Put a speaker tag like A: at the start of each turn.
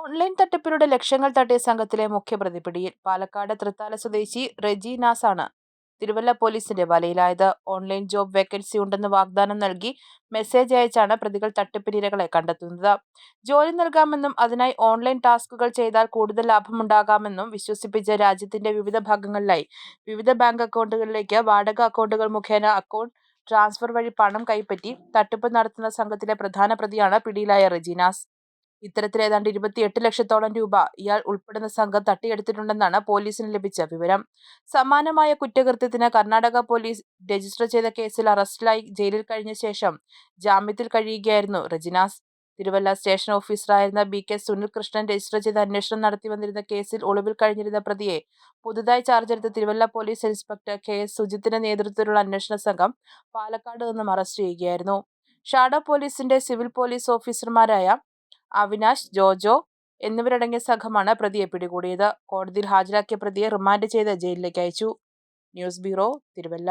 A: Online തട്ടിപ്പിലൂടെ ലക്ഷങ്ങൾ തട്ടിയ സംഘത്തിലെ മുഖ്യപ്രതി പിടിയിൽ പാലക്കാട് തൃത്താല സ്വദേശി റെജി ആണ് തിരുവല്ല പോലീസിന്റെ വലയിലായത്. ഓൺലൈൻ ജോബ് വേക്കൻസി ഉണ്ടെന്ന് വാഗ്ദാനം നൽകി മെസ്സേജ് അയച്ചാണ് പ്രതികൾ തട്ടിപ്പിനിരകളെ കണ്ടെത്തുന്നത്. ജോലി നൽകാമെന്നും അതിനായി ഓൺലൈൻ ടാസ്കുകൾ ചെയ്താൽ കൂടുതൽ ലാഭമുണ്ടാകാമെന്നും വിശ്വസിപ്പിച്ച രാജ്യത്തിന്റെ വിവിധ ഭാഗങ്ങളിലായി. വിവിധ ബാങ്ക് അക്കൗണ്ടുകളിലേക്ക് വാടക അക്കൗണ്ടുകൾ മുഖേന അക്കൗണ്ട് ട്രാൻസ്ഫർ വഴി പണം കൈപ്പറ്റി തട്ടിപ്പ് നടത്തുന്ന സംഘത്തിലെ പ്രധാന പ്രതിയാണ് പിടിയിലായ റെജിനാസ് ഇത്തരത്തിൽ ഏതാണ്ട് ഇരുപത്തിയെട്ട് ലക്ഷത്തോളം രൂപ ഇയാൾ ഉൾപ്പെടുന്ന സംഘം തട്ടിയെടുത്തിട്ടുണ്ടെന്നാണ് പോലീസിന് ലഭിച്ച വിവരം. സമാനമായ കുറ്റകൃത്യത്തിന് കർണാടക പോലീസ് രജിസ്റ്റർ ചെയ്ത കേസിൽ അറസ്റ്റിലായി ജയിലിൽ കഴിഞ്ഞ ശേഷം ജാമ്യത്തിൽ കഴിയുകയായിരുന്നു Rajinas Thiruvalla station ഓഫീസറായിരുന്ന B K Sunil Krishnan register ചെയ്ത അന്വേഷണം നടത്തി വന്നിരുന്ന കേസിൽ ഒളിവിൽ കഴിഞ്ഞിരുന്ന പ്രതിയെ പുതുതായി ചാർജെടുത്ത Thiruvalla police inspector K. S. സുജിത്തിന്റെ നേതൃത്വത്തിലുള്ള അന്വേഷണ സംഘം പാലക്കാട് നിന്നും അറസ്റ്റ് ചെയ്യുകയായിരുന്നു. ഷാഡ പോലീസിന്റെ സിവിൽ പോലീസ് ഓഫീസർമാരായ അവിനാശ് ജോജോ എന്നിവരടങ്ങിയ സംഘമാണ് പ്രതിയെ പിടികൂടിയത്. കോടതിയിൽ ഹാജരാക്കിയ പ്രതിയെ റിമാൻഡ് ചെയ്ത് ജയിലിലേക്ക് അയച്ചു. News bureau Thiruvalla.